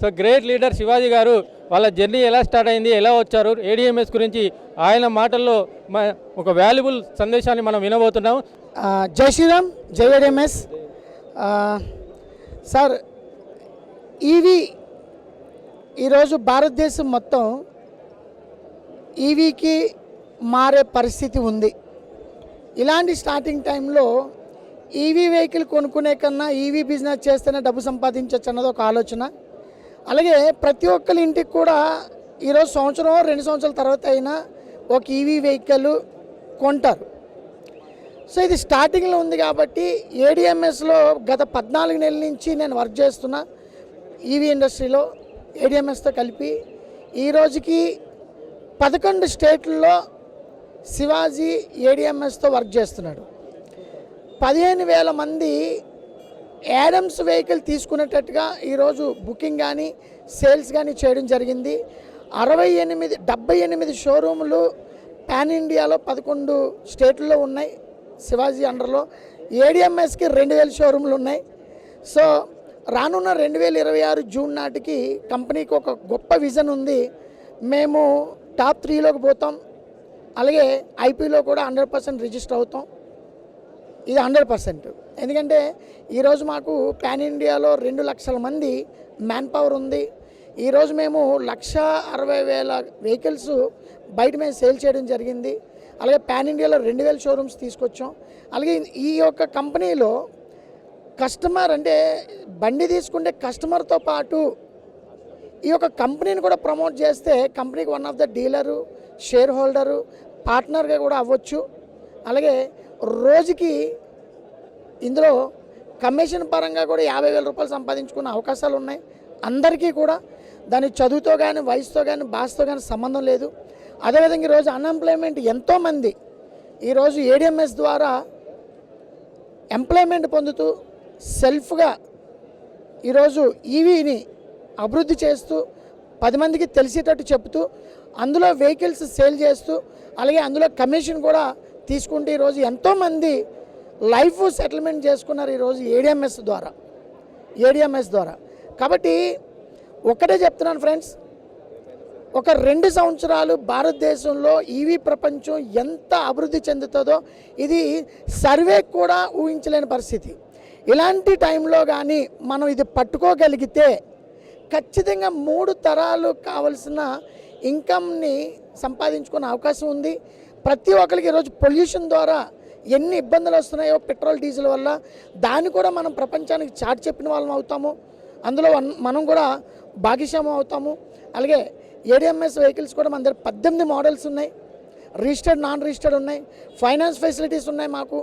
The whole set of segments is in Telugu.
సో గ్రేట్ లీడర్ శివాజీ గారు వాళ్ళ జర్నీ ఎలా స్టార్ట్ అయింది ఎలా వచ్చారు? ఏడిఎంఎస్ గురించి ఆయన మాటల్లో ఒక వాల్యుబుల్ సందేశాన్ని మనం వినబోతున్నాం జై శ్రీరామ్ జై ఏడిఎంఎస్ సార్ ఈవీ ఈరోజు భారతదేశం మొత్తం ఈవీకి మారే పరిస్థితి ఉంది. ఇలాంటి స్టార్టింగ్ టైంలో ఈవీ వెహికల్ కొనుక్కునే కన్నా ఈవీ బిజినెస్ చేస్తేనే డబ్బు సంపాదించవచ్చు అన్నది ఒక ఆలోచన. అలాగే ప్రతి ఒక్కరి ఇంటికి కూడా ఈరోజు సంవత్సరం రెండు సంవత్సరాల తర్వాత అయినా ఒక ఈవీ వెహికల్ కొంటారు. సో ఇది స్టార్టింగ్లో ఉంది కాబట్టి ఏడిఎంఎస్లో గత పద్నాలుగు నెలల నుంచి నేను వర్క్ చేస్తున్నా. ఈవీ ఇండస్ట్రీలో ఏడిఎంఎస్తో కలిపి ఈ రోజుకి పదకొండు స్టేట్లలో శివాజీ ఏడిఎంఎస్తో వర్క్ చేస్తున్నాడు. పదిహేను వేల మంది యాడమ్స్ వెహికల్ తీసుకునేటట్టుగా ఈరోజు బుకింగ్ కానీ సేల్స్ కానీ చేయడం జరిగింది. అరవై ఎనిమిది డెబ్బై ఎనిమిది షోరూములు పాన్ ఇండియాలో పదకొండు స్టేట్లలో ఉన్నాయి శివాజీ అండర్లో. ఏడిఎంఎస్కి రెండు వేల షోరూములు ఉన్నాయి. సో రానున్న రెండు వేల ఇరవై ఆరు జూన్ నాటికి కంపెనీకి ఒక గొప్ప విజన్ ఉంది. మేము టాప్ త్రీలోకి పోతాం. అలాగే ఐపీలో కూడా హండ్రెడ్ పర్సెంట్ రిజిస్టర్ అవుతాం. ఇది హండ్రెడ్ పర్సెంట్. ఎందుకంటే ఈరోజు మాకు పాన్ ఇండియాలో రెండు లక్షల మంది మ్యాన్ పవర్ ఉంది. ఈరోజు మేము లక్ష అరవై వేల వెహికల్స్ బయట మేము సేల్ చేయడం జరిగింది. అలాగే పాన్ ఇండియాలో రెండు వేల షోరూమ్స్ తీసుకొచ్చాం. అలాగే ఈ యొక్క కంపెనీలో కస్టమర్ అంటే బండి తీసుకుంటే కస్టమర్తో పాటు ఈ యొక్క కంపెనీని కూడా ప్రమోట్ చేస్తే కంపెనీకి one of the dealer shareholder పార్ట్నర్గా కూడా అవ్వచ్చు. అలాగే రోజుకి ఇందులో కమిషన్ పరంగా కూడా యాభై వేల రూపాయలు సంపాదించుకునే అవకాశాలు ఉన్నాయి. అందరికీ కూడా దాని చదువుతో కానీ వయసుతో కానీ భాషతో కానీ సంబంధం లేదు. అదేవిధంగా ఈరోజు అన్ఎంప్లాయ్మెంట్ ఎంతోమంది ఈరోజు ఏడిఎంఎస్ ద్వారా ఎంప్లాయ్మెంట్ పొందుతూ సెల్ఫ్గా ఈరోజు ఈవీని అభివృద్ధి చేస్తూ పది మందికి తెలిసేటట్టు చెప్తూ అందులో వెహికల్స్ సేల్ చేస్తూ అలాగే అందులో కమిషన్ కూడా తీసుకుంటే ఈరోజు ఎంతోమంది లైఫ్ సెటిల్మెంట్ చేసుకున్నారు ఈరోజు ఏడిఎంఎస్ ద్వారా. ఏడిఎంఎస్ ద్వారా. కాబట్టి ఒక్కటే చెప్తున్నాను ఫ్రెండ్స్ ఒక రెండు సంవత్సరాలు భారతదేశంలో ఈవీ ప్రపంచం ఎంత అభివృద్ధి చెందుతుందో ఇది సర్వే కూడా ఊహించలేని పరిస్థితి. ఇలాంటి టైంలో కానీ మనం ఇది పట్టుకోగలిగితే ఖచ్చితంగా మూడు తరాలు కావలసిన ఇన్కమ్ని సంపాదించుకునే అవకాశం ఉంది. ప్రతి ఒక్కరికి ఈరోజు పొల్యూషన్ ద్వారా ఎన్ని ఇబ్బందులు వస్తున్నాయో పెట్రోల్ డీజిల్ వల్ల దాన్ని కూడా మనం ప్రపంచానికి చాటి చెప్పిన వాళ్ళం అవుతాము. అందులో మనం కూడా భాగ్యశ్యామం అవుతాము. అలాగే ఏడిఎంఎస్ వెహికల్స్ కూడా మన దగ్గర పద్దెనిమిది మోడల్స్ ఉన్నాయి. రిజిస్టర్డ్ నాన్ రిజిస్టర్డ్ ఉన్నాయి. ఫైనాన్స్ ఫెసిలిటీస్ ఉన్నాయి మాకు.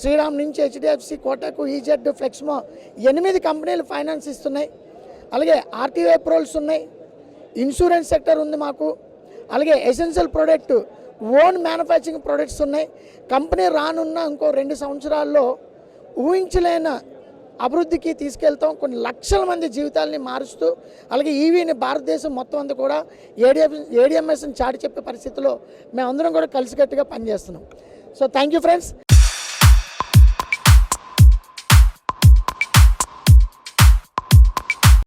శ్రీరామ్ నుంచి హెచ్డిఎఫ్సి కోటకు ఈజెడ్ ఫ్లెక్స్మో ఎనిమిది కంపెనీలు ఫైనాన్స్ ఇస్తున్నాయి. అలాగే ఆర్టీఓ అప్రూవల్స్ ఉన్నాయి. ఇన్సూరెన్స్ సెక్టర్ ఉంది మాకు. అలాగే essential product own manufacturing products ఉన్నాయి. కంపెనీ రానున్న ఇంకో రెండు సంవత్సరాల్లో ఊహించలేని అభివృద్ధికి తీసుకెళ్తాం. కొన్ని లక్షల మంది జీవితాలని మారుస్తూ అలాగే ఈవీని భారతదేశం మొత్తం అంతా కూడా ఏడిఎం ఏడిఎంఎస్ని చాటి చెప్పే పరిస్థితిలో మేమందరం కూడా కలిసికట్టుగా పనిచేస్తున్నాం. So thank you friends.